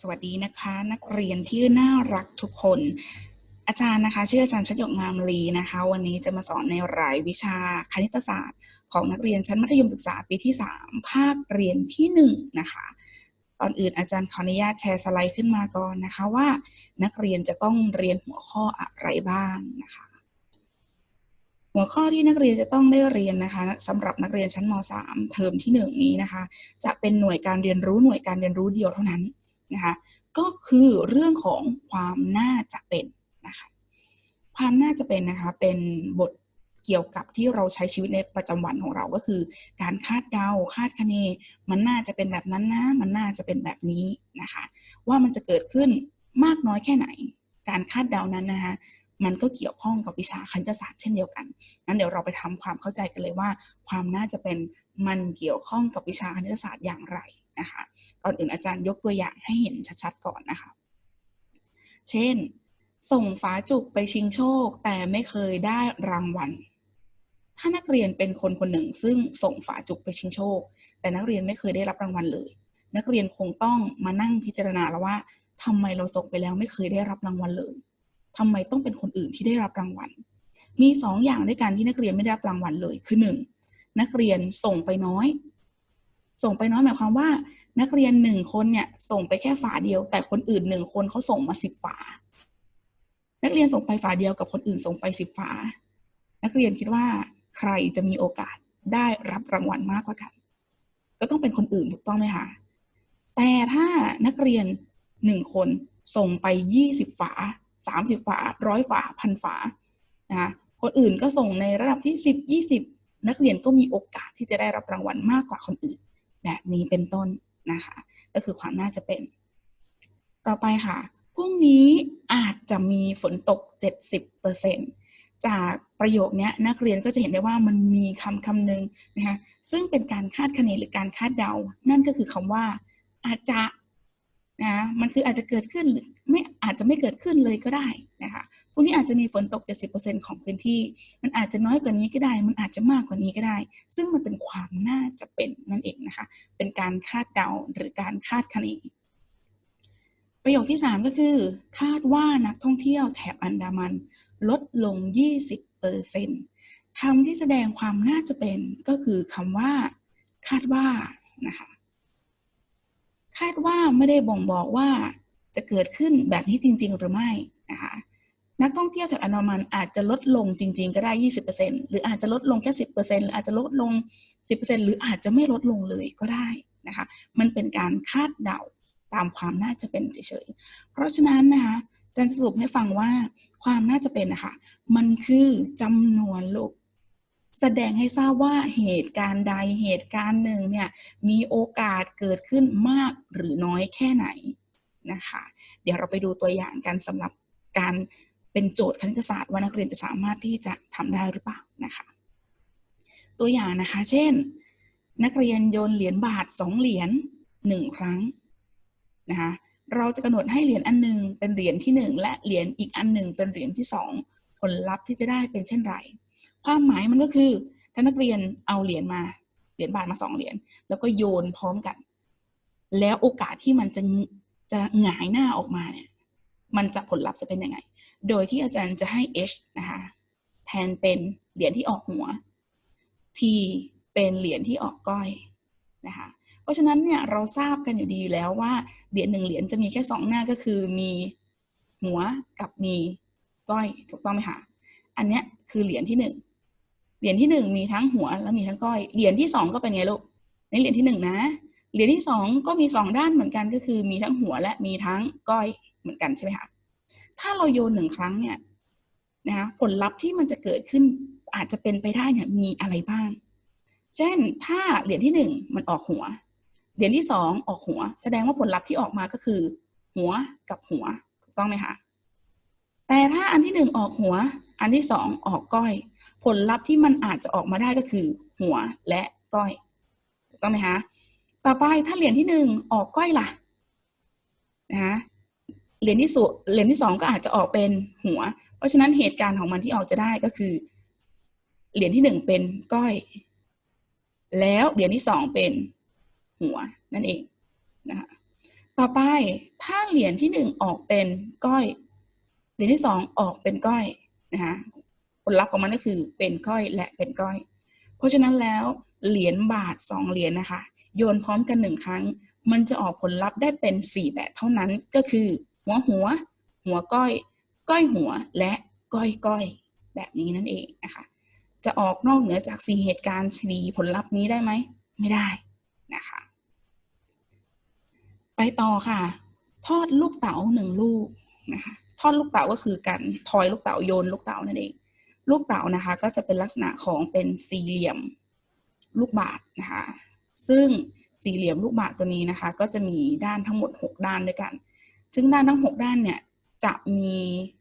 สวัสดีนะคะ นักเรียนที่น่ารักทุกคน อาจารย์นะคะ ชื่ออาจารย์ชดยกงามลีนะคะ วันนี้จะมาสอนในรายวิชาคณิตศาสตร์ ของนักเรียนชั้นมัธยมศึกษาปีที่ 3 ภาคเรียนที่ 1 นะคะก่อนอื่นอาจารย์ขออนุญาตแชร์สไลด์ขึ้นมาก่อนนะคะว่า นักเรียนจะต้องเรียนหัวข้ออะไรบ้างนะคะหัวข้อที่นักเรียนจะต้องได้เรียนนะคะสำหรับนักเรียนชั้นม .3 เทอมที่ 1 นี้นะคะ จะเป็นหน่วยการเรียนรู้หน่วยการเรียนรู้เดียวเท่านั้น นะคะก็คือเรื่องของความน่าจะเป็นนะคะความน่าจะเป็นนะคะเป็นบทเกี่ยวกับที่เราใช้ชีวิตในประจำวันของเราก็คือ การคาดเดาคาดคะเน มันน่าจะเป็นแบบนั้นนะ มันน่าจะเป็นแบบนี้นะคะ ว่ามันจะเกิดขึ้นมากน้อยแค่ไหน การคาดเดานั้นนะคะมันก็เกี่ยวข้องกับวิชาคณิตศาสตร์เช่นเดียวกัน งั้นเดี๋ยวเราไปทำความเข้าใจกันเลยว่า ความน่าจะเป็น มันเกี่ยวข้องกับวิชาคณิตศาสตร์อย่างไรนะคะ ก่อนอื่นอาจารย์ยกตัวอย่างให้เห็นชัดๆก่อนนะคะ เช่น ส่งฝาจุกไปชิงโชค แต่ไม่เคยได้รางวัล ถ้านักเรียนเป็นคนคนหนึ่ง ซึ่งส่งฝาจุกไปชิงโชค แต่นักเรียนไม่เคยได้รับรางวัลเลย นักเรียนคงต้องมานั่งพิจารณาแล้วว่าทำไมเราส่งไปแล้วไม่เคยได้รับรางวัลเลยทำไมต้องเป็นคนอื่นที่ได้รับรางวัล มีสองอย่างด้วยกันที่นักเรียนไม่ได้รับรางวัลเลย คือห นักเรียนส่งไปน้อย ส่งไปน้อยหมายความว่า นักเรียนหนึ่งคนเนี่ย ส่งไปแค่ฝาเดียว แต่คนอื่นหนึ่งคนเขาส่งมาสิบฝา นักเรียนส่งไปฝาเดียวกับคนอื่นส่งไปสิบฝา นักเรียนคิดว่าใครจะมีโอกาสได้รับรางวัลมากกว่ากัน ก็ต้องเป็นคนอื่นถูกต้องไหมคะแต่ถ้านักเรียนหนึ่งคนส่งไปยี่สิบฝาสามสิบฝาร้อยฝาพันฝานะคะคนอื่นก็ส่งในระดับที่สิบยี่สิบ นักเรียนก็มีโอกาสที่จะได้รับรางวัลมากกว่าคนอื่น แบบนี้เป็นต้นนะคะ ก็คือความน่าจะเป็น ต่อไปค่ะพรุ่งนี้อาจจะมีฝนตก 70%จากประโยคนี้นักเรียนก็จะเห็นได้ว่ามันมีคำคำหนึ่งนะคะซึ่งเป็นการคาดคะเนหรือการคาดเดา นั่นก็คือคำว่า อาจจะนะมันคืออาจจะเกิดขึ้นหรือไม่อาจจะไม่เกิดขึ้นเลยก็ได้นะคะ พรุ่งนี้อาจจะมีฝนตก 70%ของพื้นที่ มันอาจจะน้อยกว่านี้ก็ได้ มันอาจจะมากกว่านี้ก็ได้ ซึ่งมันเป็นความน่าจะเป็นนั่นเองนะคะ เป็นการคาดเดาหรือการคาดคะเนประโยคที่ 3 ก็คือ คาดว่านักท่องเที่ยวแถบอันดามัน ลดลง 20%คำที่แสดงความน่าจะเป็นก็คือคำว่า คาดว่านะคะคาดว่าไม่ได้บ่งบอกว่าจะเกิดขึ้นแบบนี้จริง ๆ หรือไม่นะคะ นักท่องเที่ยวแถบอันดามันอาจจะลดลงจริง ๆ ก็ได้ 20%หรืออาจจะลดลงแค่ 10%หรืออาจจะลดลง 10%หรืออาจจะไม่ลดลงเลยก็ได้นะคะ มันเป็นการคาดเดาตามความน่าจะเป็นเฉยๆ เพราะฉะนั้นนะคะจันสรุปให้ฟังว่าความน่าจะเป็นนะคะมันคือจำนวนลูกแสดงให้ทราบว่าเหตุการณ์ใดเหตุการณ์หนึ่งเนี่ยมีโอกาสเกิดขึ้นมากหรือน้อยแค่ไหนนะคะ เดี๋ยวเราไปดูตัวอย่างกันสำหรับการ เป็นโจทย์คณิตศาสตร์ว่านักเรียนจะสามารถที่จะทำได้หรือเปล่านะคะตัวอย่างนะคะ เช่น นักเรียนโยนเหรียญบาทสองเหรียญหนึ่งครั้งนะคะเราจะกำหนดให้เหรียญอันหนึ่งเป็นเหรียญที่หนึ่งและเหรียญอีกอันหนึ่งเป็นเหรียญที่สองผลลัพธ์ที่จะได้เป็นเช่นไร ความหมายมันก็คือ ถ้านักเรียนเอาเหรียญมาเหรียญบาทมาสองเหรียญแล้วก็โยนพร้อมกัน แล้วโอกาสที่มันจะจะหงายหน้าออกมาเนี่ยมันจะผลลัพธ์จะเป็นยังไง โดยที่อาจารย์จะให้ h นะคะแทนเป็นเหรียญที่ออกหัว t เป็นเหรียญที่ออกก้อยนะคะเพราะฉะนั้นเนี่ยเราทราบกันอยู่ดีแล้วว่าเหรียญหนึ่งเหรียญจะมีแค่สองหน้าก็คือมีหัวกับมีก้อยถูกต้องไหมคะอันเนี้ยคือเหรียญที่หนึ่งเหรียญที่หนึ่งมีทั้งหัวและมีทั้งก้อยเหรียญที่สองก็เป็นไงลูกในเหรียญที่หนึ่งนะเหรียญที่สองก็มีสองด้านเหมือนกันก็คือมีทั้งหัวและมีทั้งก้อยเหมือนกันใช่ไหมคะ ถ้าเราโยนหนึ่งครั้งเนี่ยนะคะผลลัพธ์ที่มันจะเกิดขึ้นอาจจะเป็นไปได้เนี่ยมีอะไรบ้าง เช่นถ้าเหรียญที่หนึ่งมันออกหัว เหรียญที่สองออกหัว แสดงว่าผลลัพธ์ที่ออกมาก็คือ หัวกับหัวถูกต้องไหมคะแต่ถ้าอันที่หนึ่งออกหัว อันที่สองออกก้อย ผลลัพธ์ที่มันอาจจะออกมาได้ก็คือ หัวและก้อยถูกต้องไหมคะต่อไปถ้าเหรียญที่หนึ่งออกก้อยล่ะนะคะ เหรียญที่สุเหรียญที่สองก็อาจจะออกเป็นหัว เพราะฉะนั้นเหตุการณ์ของมันที่ออกจะได้ก็คือ เหรียญที่หนึ่งเป็นก้อย แล้วเหรียญที่สองเป็นหัวนั่นเองนะคะต่อไปถ้าเหรียญที่หนึ่งออกเป็นก้อย เหรียญที่สองออกเป็นก้อยนะคะผลลัพธ์ของมันก็คือเป็นก้อยและเป็นก้อย เพราะฉะนั้นแล้วเหรียญบาทสองเหรียญนะคะ โยนพร้อมกันหนึ่งครั้ง มันจะออกผลลัพธ์ได้เป็นสี่แบบเท่านั้นก็คือ หัวหัว หัวก้อย ก้อยหัวและก้อยก้อยแบบนี้นั่นเองนะคะ จะออกนอกเหนือจากสี่เหตุการณ์สี่ผลลัพธ์นี้ได้ไหม ไม่ได้นะคะ ไปต่อค่ะ ทอดลูกเต๋าหนึ่งลูกนะคะ ทอดลูกเต๋าก็คือการทอยลูกเต๋าโยนลูกเต๋านั่นเอง ลูกเต๋านะคะ ก็จะเป็นลักษณะของเป็นสี่เหลี่ยมลูกบาศก์นะคะ ซึ่งสี่เหลี่ยมลูกบาศก์ตัวนี้นะคะ ก็จะมีด้านทั้งหมด 6 ด้านด้วยกัน ซึ่งด้านทั้ง 6 ด้านเนี่ยจะมี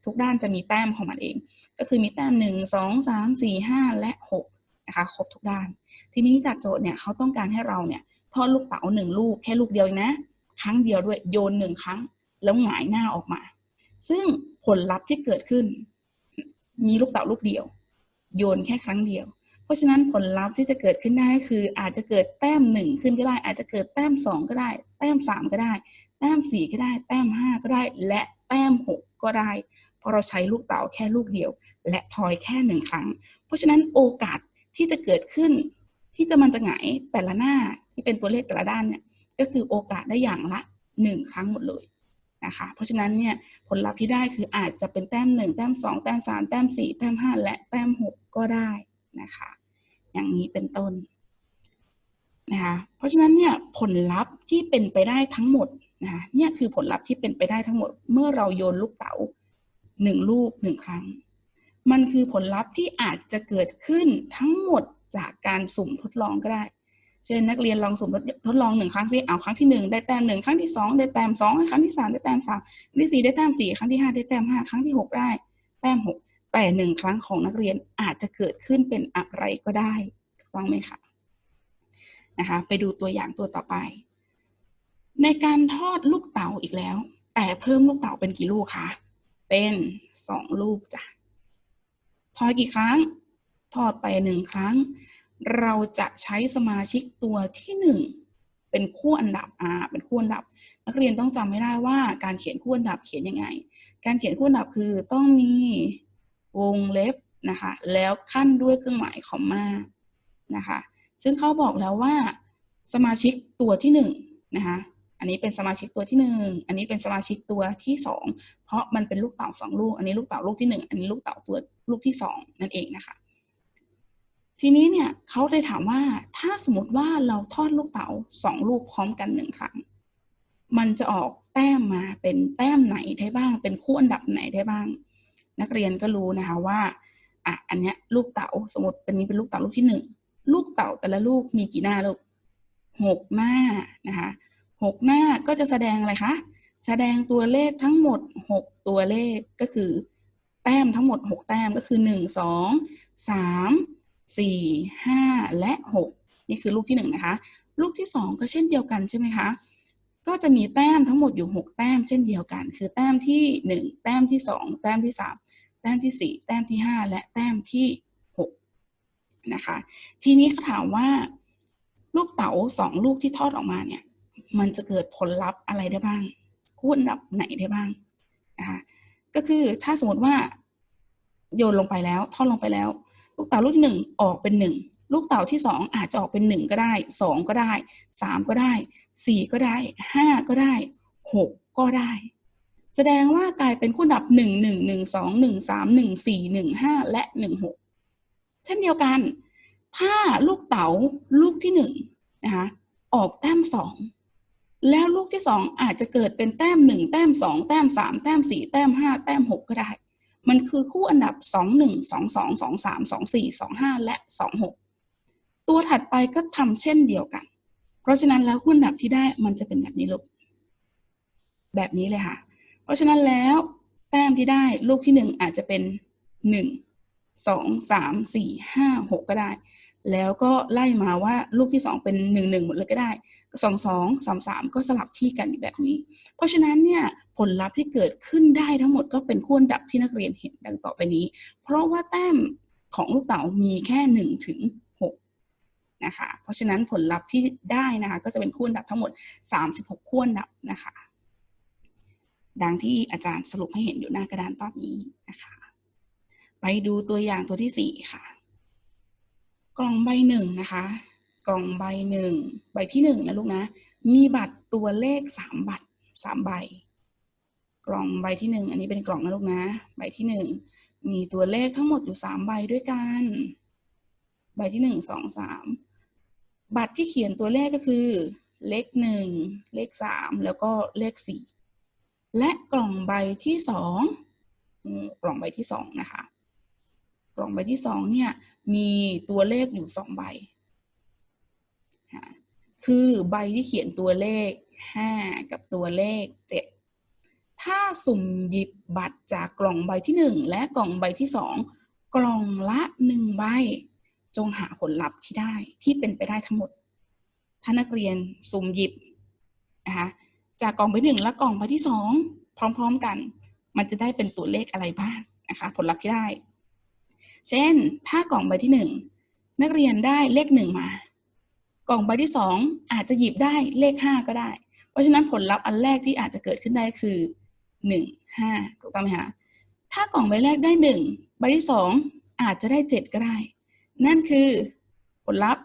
ทุกด้านจะมีแต้มของมันเอง ก็คือมีแต้ม 1 2 3 4 5 และ6นะคะครบทุกด้าน ทีนี้จากโจทย์เนี่ยเขาต้องการให้เราเนี่ยทอดลูกเต๋าหนึ่งลูกแค่ลูกเดียวนะ ครั้งเดียวด้วยโยนหนึ่งครั้ง แล้วหงายหน้าออกมา ซึ่งผลลัพธ์ที่เกิดขึ้น มีลูกเต๋าลูกเดียว โยนแค่ครั้งเดียว เพราะฉะนั้นผลลัพธ์ที่จะเกิดขึ้นได้ก็คืออาจจะเกิดแต้มหนึ่งขึ้นก็ได้ อาจจะเกิดแต้มสองก็ได้ แต้มสามก็ได้ แต้มสี่ก็ได้ แต้มห้าก็ได้ และแต้มหกก็ได้ เพราะเราใช้ลูกเต๋าแค่ลูกเดียว และทอยแค่หนึ่งครั้ง เพราะฉะนั้นโอกาสที่จะเกิดขึ้น ที่จะมันจะหงายแต่ละหน้าที่เป็นตัวเลขแต่ละด้านเนี่ยก็คือโอกาสได้อย่างละหนึ่งครั้งหมดเลยนะคะ เพราะฉะนั้นเนี่ยผลลัพธ์ที่ได้คืออาจจะเป็นแต้มหนึ่งแต้มสองแต้มสามแต้มสี่แต้มห้าและแต้มหกก็ได้นะคะ อย่างนี้เป็นต้นนะคะเพราะฉะนั้นเนี่ยผลลัพธ์ที่เป็นไปได้ทั้งหมด นะคะเนี่ยคือผลลัพธ์ที่เป็นไปได้ทั้งหมดเมื่อเราโยนลูกเต๋าหนึ่งลูกหนึ่งครั้ง มันคือผลลัพธ์ที่อาจจะเกิดขึ้นทั้งหมดจากการสุ่มทดลองก็ได้ เช่นนักเรียนลองสุ่มทดลองหนึ่งครั้งสิเอาครั้งที่หนึ่งได้แต้มหนึ่งครั้งที่สองได้แต้มสองครั้งที่สามได้แต้มสามครั้งที่สี่ได้แต้มสี่ครั้งที่ห้าได้แต้มห้าครั้งที่หกได้ แต้มหกแต่หนึ่งครั้งของนักเรียนอาจจะเกิดขึ้นเป็นอะไรก็ได้ถูกต้องไหมคะนะคะ ไปดูตัวอย่างตัวต่อไป ในการทอดลูกเต๋าอีกแล้ว แต่เพิ่มลูกเต๋าเป็นกี่ลูกคะ เป็นสองลูกจ้ะ ทอดกี่ครั้ง ทอดไปหนึ่งครั้ง เราจะใช้สมาชิกตัวที่หนึ่งเป็นคู่อันดับ อ่า เป็นคู่อันดับ นักเรียนต้องจำไม่ได้ว่าการเขียนคู่อันดับเขียนยังไง การเขียนคู่อันดับคือต้องมีวงเล็บนะคะ แล้วขั้นด้วยเครื่องหมายคอมมานะคะ ซึ่งเขาบอกแล้วว่าสมาชิกตัวที่หนึ่งนะคะ อันนี้เป็นสมาชิกตัวที่หนึ่งอันนี้เป็นสมาชิกตัวที่สองเพราะมันเป็นลูกเต่าสองลูก อันนี้ลูกเต่าลูกที่หนึ่งอันนี้ลูกเต่าตัวลูกที่สองนั่นเองนะคะ ทีนี้เนี่ยเขาเลยถามว่าถ้าสมมติว่าเราทอดลูกเต๋าสองลูกพร้อมกันหนึ่งครั้ง มันจะออกแต้มมาเป็นแต้มไหนได้บ้าง เป็นคู่อันดับไหนได้บ้าง นักเรียนก็รู้นะคะว่าอะอันเนี้ยลูกเต๋าสมมติเป็นนี้เป็นลูกเต๋าลูกที่หนึ่งลูกเต๋าแต่ละลูกมีกี่หน้าลูกหกหน้านะคะ หกหน้าก็จะแสดงอะไรคะ แสดงตัวเลขทั้งหมดหกตัวเลขก็คือ แต้มทั้งหมดหกแต้มก็คือหนึ่งสองสามสี่ห้าและหกนี่คือลูกที่หนึ่งนะคะ ลูกที่สองก็เช่นเดียวกันใช่ไหมคะก็จะมีแต้มทั้งหมดอยู่หกแต้มเช่นเดียวกัน คือแต้มที่หนึ่งแต้มที่สองแต้มที่สามแต้มที่สี่แต้มที่ห้าและแต้มที่หกนะคะ ทีนี้เขาถามว่า ลูกเต๋าสองลูกที่ทอดออกมาเนี่ย มันจะเกิดผลลัพธ์อะไรได้บ้างคู่อันดับไหนได้บ้างนะคะก็คือถ้าสมมติว่าโยนลงไปแล้วทอดลงไปแล้ว ลูกเต๋าลูกที่หนึ่งออกเป็นหนึ่งลูกเต๋าที่สองอาจจะออกเป็นหนึ่งก็ได้สองก็ได้สามก็ได้สี่ก็ได้ห้าก็ได้หกก็ได้ แสดงว่ากลายเป็นคู่อันดับหนึ่งหนึ่งหนึ่งสองหนึ่งสามหนึ่งสี่หนึ่งห้าและหนึ่งหกเช่นเดียวกัน ถ้าลูกเต๋าลูกที่หนึ่งนะคะออกแต้มสอง แล้วลูกที่สองอาจจะเกิดเป็นแต้มหนึ่งแต้มสองแต้มสามแต้มสี่แต้มห้าแต้มหกก็ได้ มันคือคู่อันดับสองหนึ่งสองสองสองสามสองสี่สองห้าและสองหกตัวถัดไปก็ทำเช่นเดียวกัน เพราะฉะนั้นแล้วคู่อันดับที่ได้มันจะเป็นแบบนี้ลูก แบบนี้เลยค่ะ เพราะฉะนั้นแล้วแต้มที่ได้ลูกที่หนึ่งอาจจะเป็นหนึ่ง สองสามสี่ห้าหกก็ได้ แล้วก็ไล่มาว่าลูกที่สองเป็นหนึ่งหนึ่งหมดเลยก็ได้สองสองสามสามก็สลับที่กันแบบนี้ เพราะฉะนั้นเนี่ยผลลัพธ์ที่เกิดขึ้นได้ทั้งหมดก็เป็นคู่อันดับที่นักเรียนเห็นดังต่อไปนี้ เพราะว่าแต้มของลูกเต๋ามีแค่หนึ่งถึงหกนะคะ เพราะฉะนั้นผลลัพธ์ที่ได้นะคะก็จะเป็นคู่อันดับทั้งหมด 36 คู่อันดับนะคะ ดังที่อาจารย์สรุปให้เห็นอยู่หน้ากระดานตอนนี้นะคะ ไปดูตัวอย่างตัวที่สี่ค่ะ กล่องใบหนึ่งนะคะ กล่องใบหนึ่งใบที่หนึ่งนะลูกนะ มีบัตรตัวเลขสามบัตรสามใบ กล่องใบที่หนึ่งอันนี้เป็นกล่องนะลูกนะ ใบที่หนึ่งมีตัวเลขทั้งหมดอยู่สามใบด้วยกัน ใบที่หนึ่งสองสามบัตรที่เขียนตัวเลขก็คือ เลขหนึ่งเลขสามแล้วก็เลขสี่และกล่องใบที่สองกล่องใบที่สองนะคะ กล่องใบที่สองเนี่ยมีตัวเลขอยู่สองใบ คือใบที่เขียนตัวเลขห้ากับตัวเลขเจ็ดถ้าสุ่มหยิบบัตรจากกล่องใบที่หนึ่งและกล่องใบที่สองกล่องละหนึ่งใบ จงหาผลลัพธ์ที่ได้ที่เป็นไปได้ทั้งหมด ถ้านักเรียนสุ่มหยิบนะคะจากกล่องใบหนึ่งและกล่องใบที่สองพร้อม ๆ กัน มันจะได้เป็นตัวเลขอะไรบ้างนะคะผลลัพธ์ที่ได้ เช่น ถ้ากล่องใบที่หนึ่งนักเรียนได้เลขหนึ่งมา กล่องใบที่สองอาจจะหยิบได้เลขห้าก็ได้ เพราะฉะนั้นผลลัพธ์อันแรกที่อาจจะเกิดขึ้นได้คือหนึ่งห้าถูกต้องไหมคะถ้ากล่องใบแรกได้หนึ่งใบที่สองอาจจะได้เจ็ดก็ได้ นั่นคือผลลัพธ์